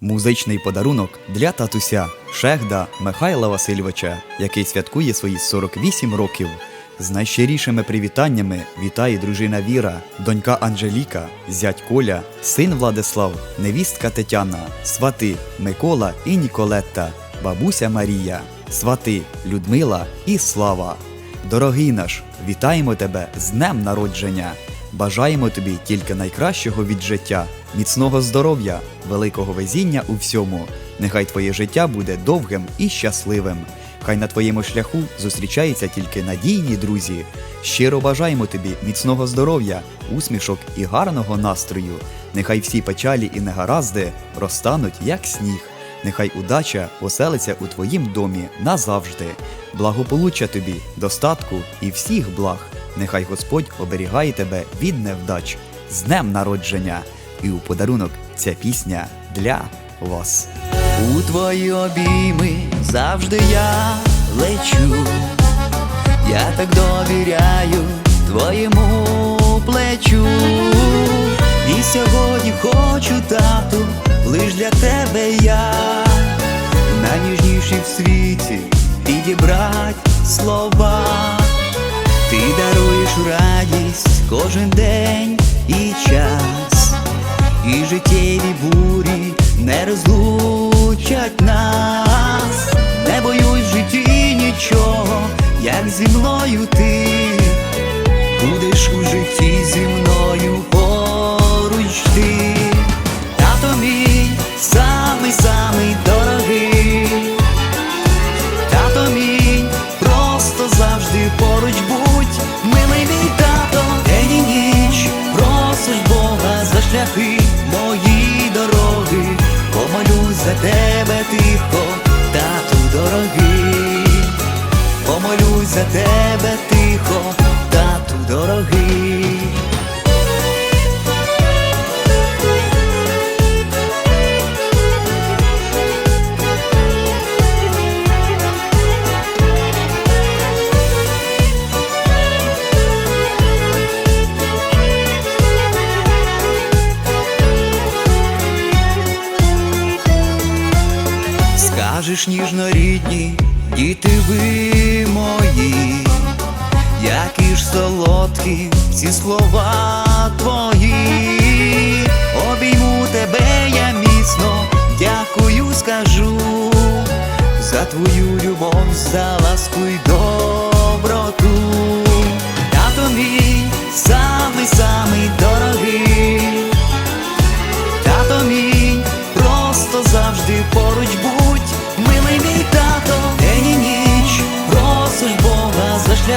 Музичний подарунок для татуся Шехда Михайла Васильовича, який святкує свої 48 років. З найщирішими привітаннями вітає дружина Віра, донька Анжеліка, зять Коля, син Владислав, невістка Тетяна, свати Микола і Ніколетта, бабуся Марія, свати Людмила і Слава. Дорогий наш, вітаємо тебе з днем народження! Бажаємо тобі тільки найкращого від життя, міцного здоров'я, великого везіння у всьому. Нехай твоє життя буде довгим і щасливим. Хай на твоєму шляху зустрічаються тільки надійні друзі. Щиро бажаємо тобі міцного здоров'я, усмішок і гарного настрою. Нехай всі печалі і негаразди розтануть, як сніг. Нехай удача оселиться у твоїм домі назавжди. Благополуччя тобі, достатку і всіх благ. Нехай Господь оберігає тебе від невдач з днем народження. І у подарунок ця пісня для вас. У твої обійми завжди я лечу, я так довіряю твоєму плечу. І сьогодні хочу, тату, лиш для тебе я, даруєш радість кожен день і час, і життєві бурі не розлучать нас. Не боюсь житті нічого, як зі мною ти Скажеш ніжно діти ви мої, які ж солодкі ці слова твої, обійму тебе я міцно, дякую, скажу за твою любов, за ласку й доброту. Тато мій самий самий дорогий. Тато мій, просто завжди поруч будь,